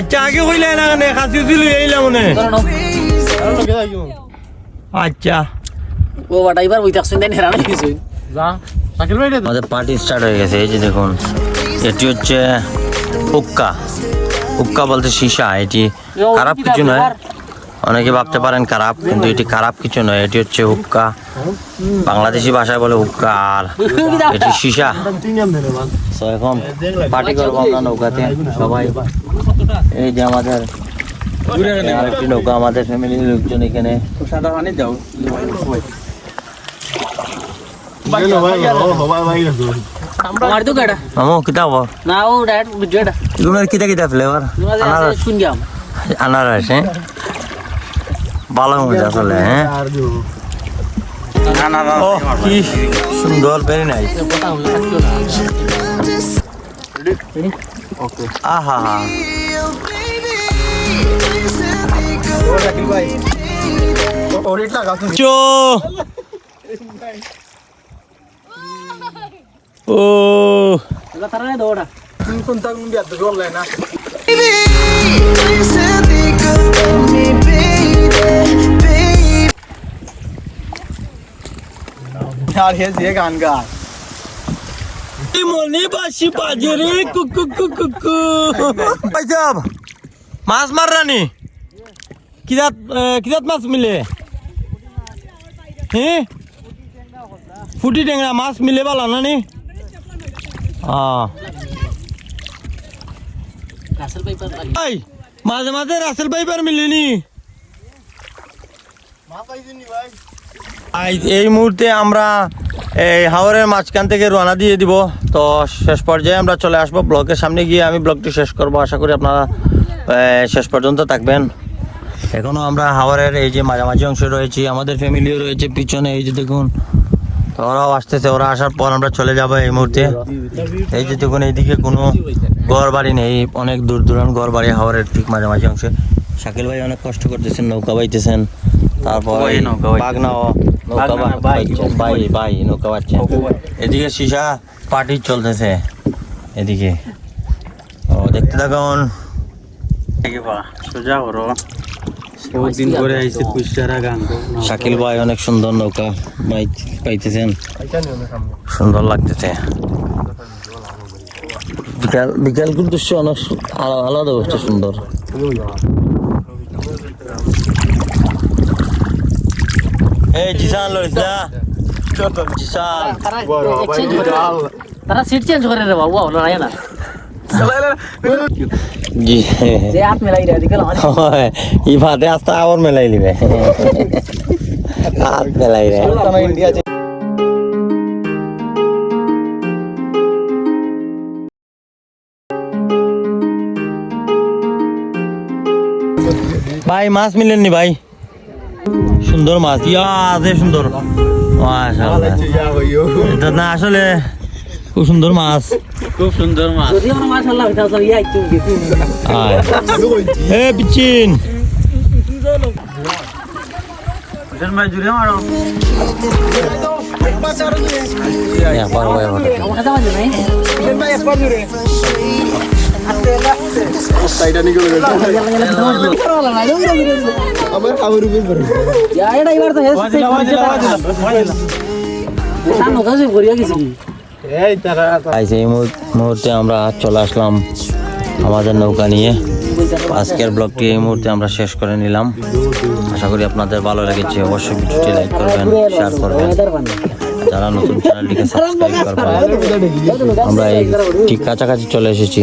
আচ্ছা আগে কইলে না কেন খাসি ছিল এইলাম মনে। আচ্ছা। ও বাটা এবার ওই দেখছেন দেন হেরানো কিছু আমাদের পার্টি স্টার্ট হয়ে গেছে এই যে দেখুন এটি হচ্ছে হুক্কা হুক্কা বলতে সীসা এটি খারাপ কিছু নয়। অনেকে ভাবতে পারেন খারাপ কিন্তু এটি খারাপ কিছু নয় এটি হচ্ছে হুক্কা বাংলাদেশি ভাষায় বলে হুক্কা আর এটি সীসা। এখন পার্টি করব আমরা নৌকাতে সবাই। এই যে আমাদের আরেকটি নৌকা আমাদের ফ্যামিলির লোকজন এখানে। আমার তো কেডা মামু কিতাব না ও ডাইরেক্ট বুঝছ এটা কিতা কিতা ফ্লেভার আনারস। শুন আনারস হ্যাঁ? ভালো মজা আসলে হ্যাঁ? কি সুন্দর ভেরি নাইস আহা হা চো ও তারা দৌড়া মনে বাসি মাছ মার রানি কিদাত কিদাত মাছ মিলে? হে? ফুটি টেংরা মাছ মিলে বালা না নি? মাঝে মাঝে রাসেল পাইপার মিলেনি আই এই মুহূর্তে আমরা এই হাওরের মাঝখান থেকে রওনা দিয়ে দিব। তো শেষ পর্যায়ে আমরা চলে আসব ব্লকের সামনে গিয়ে। আমি ব্লগটি শেষ করব। আশা করি আপনারা শেষ পর্যন্ত থাকবেন। এখনও আমরা হাওরের এই যে মাঝামাঝি অংশে রয়েছি। আমাদের ফ্যামিলিও রয়েছে পিছনে, এই যে দেখুন। তো ওরাও আসতেছে। ওরা আসার পর আমরা চলে যাব এই মুহূর্তে। এই যে দেখুন, এইদিকে কোনো ঘর বাড়ি নেই। অনেক দূর দূরান্ত ঘর বাড়ি হাওরের ঠিক মাঝামাঝি অংশে। শাকিল ভাই অনেক কষ্ট করতেছেন, নৌকা বাইতেছেন। তারপর বাগনা, বাই। বাই নৌকা এদিকে সীসা পার্টি চলতেছে। এদিকে। ও দেখতে থাকুন সোজা পরে আইসি কুইসারা গান শাকিল ভাই অনেক সুন্দর নৌকা পাইতেছেন। সুন্দর লাগতেছে। বিকাল বিকাল কিন্তু অনেক আলাদা অবস্থা সুন্দর। এই জিসান লইস না জিসান তারা exchange করে তারা সিট চেঞ্জ করে রে বাবু ওরা না জি যে হাত মেলাই রে দিকে লাগানি হয়, ই ভাতে আস্তে আবার মেলাই লিবে হাত মেলাই রে ভাই মাছ মিলেননি ভাই সুন্দর মাছ। ইয়া যে সুন্দর মাশাআল্লাহ। এটা না আসলে খুব সুন্দর মাছ। খুব সুন্দর মাছ। যদি আমরা মাশাআল্লাহ এটা সব ইয়া একটু গেছি আয় এ পিচিন। ভাই জুড়ে মারো ইয়া পারো ভাই পারো এই মুহূর্তে আমরা চলে আসলাম আমাদের নৌকা নিয়ে। আজকের ব্লগটি এই মুহূর্তে আমরা শেষ করে নিলাম। আশা করি আপনাদের ভালো লেগেছে। অবশ্যই ভিডিওটি লাইক করবেন শেয়ার করবেন। যারা নতুন চ্যানেলটিকে সাবস্ক্রাইব করবেন, আমরা এই ঠিক কাছাকাছি চলে এসেছি।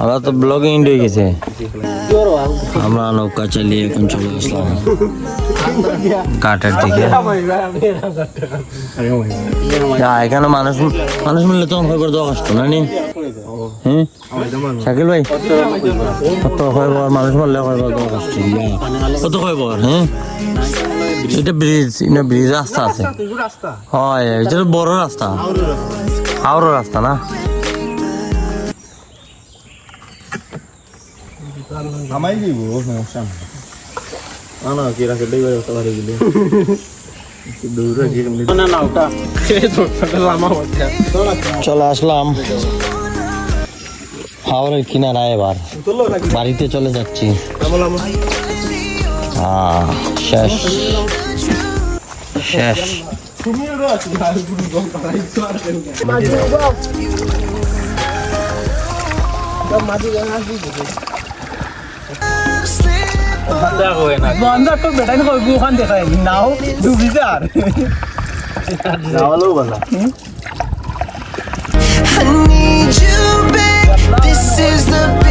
আমরা তো ব্লগে ইন্ড হয়ে গেছে। আমরা নৌকা চালিয়ে এখন চলে আসলাম। দিকে। এখানে মানুষ মানুষ মিললে তখন খবর দেওয়া কষ্ট, না নি? হ্যাঁ? ভাই? কত খবর মানুষ মিললে কত খবর হ্যাঁ? এটা ব্রিজ এটা ব্রিজ রাস্তা আছে। হয়, এটা বড় রাস্তা। আরও রাস্তা, না? আমাই দিব সমস্যা না না কি রাখে দেই হতে পারে গেলে চলে আসলাম হাওড়ের কিনারায় এবার বাড়িতে চলে যাচ্ছি শেষ শেষ বান্দা তো বেটাই না কইবো ওখান দেখাই নাও ডুবি যা আর নাওলো বান্দা I need you back. This is the